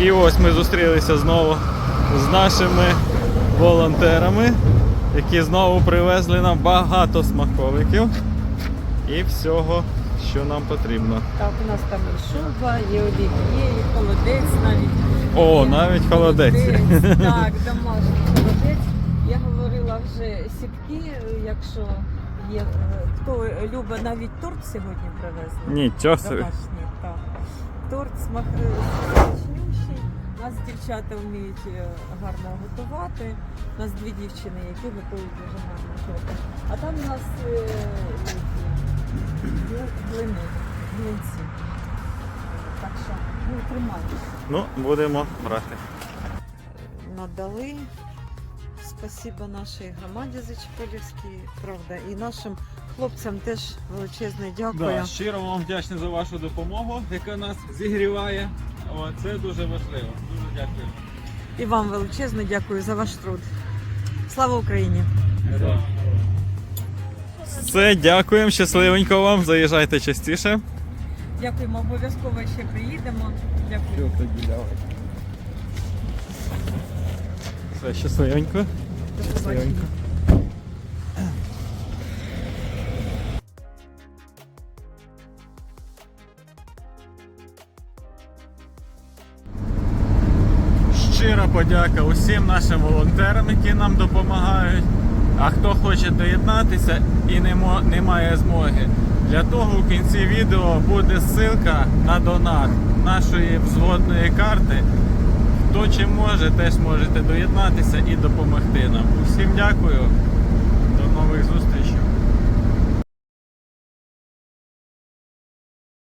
І ось ми зустрілися знову з нашими волонтерами, які знову привезли нам багато смаколиків і всього, що нам потрібно. Так, у нас там і шуба, і олів'є, і холодець навіть. О, Є навіть холодець. Так, домашній холодець. Я говорила вже сітки, якщо є. е, Хто любить навіть торт сьогодні привезли. Нічого собі. Домашній, так. Торт смак е, смачнющий. У нас дівчата вміють е, гарно готувати. У нас дві дівчини, які готують дуже гарно торти. А там у нас е, які, глини, глинці. Так що, ну, тримайтеся. Ну, будемо брати. надали. Спасибо нашій громаді Зачепилівській, правда, і нашим хлопцям теж величезне дякую. Да, щиро вам вдячний за вашу допомогу, яка нас зігріває. О, це дуже важливо. Дуже дякую. І вам величезне дякую за ваш труд. Слава Україні! Все, дякуємо, щасливенько вам. Заїжджайте частіше. Дякуємо, обов'язково ще приїдемо. Дякую. Все, щасливенько. До побачення. Щира подяка усім нашим волонтерам, які нам допомагають. А хто хоче доєднатися і не, має змоги, для того в кінці відео буде ссылка на донат нашої взводної карти. Хто чим може, теж можете доєднатися і допомогти нам. Усім дякую.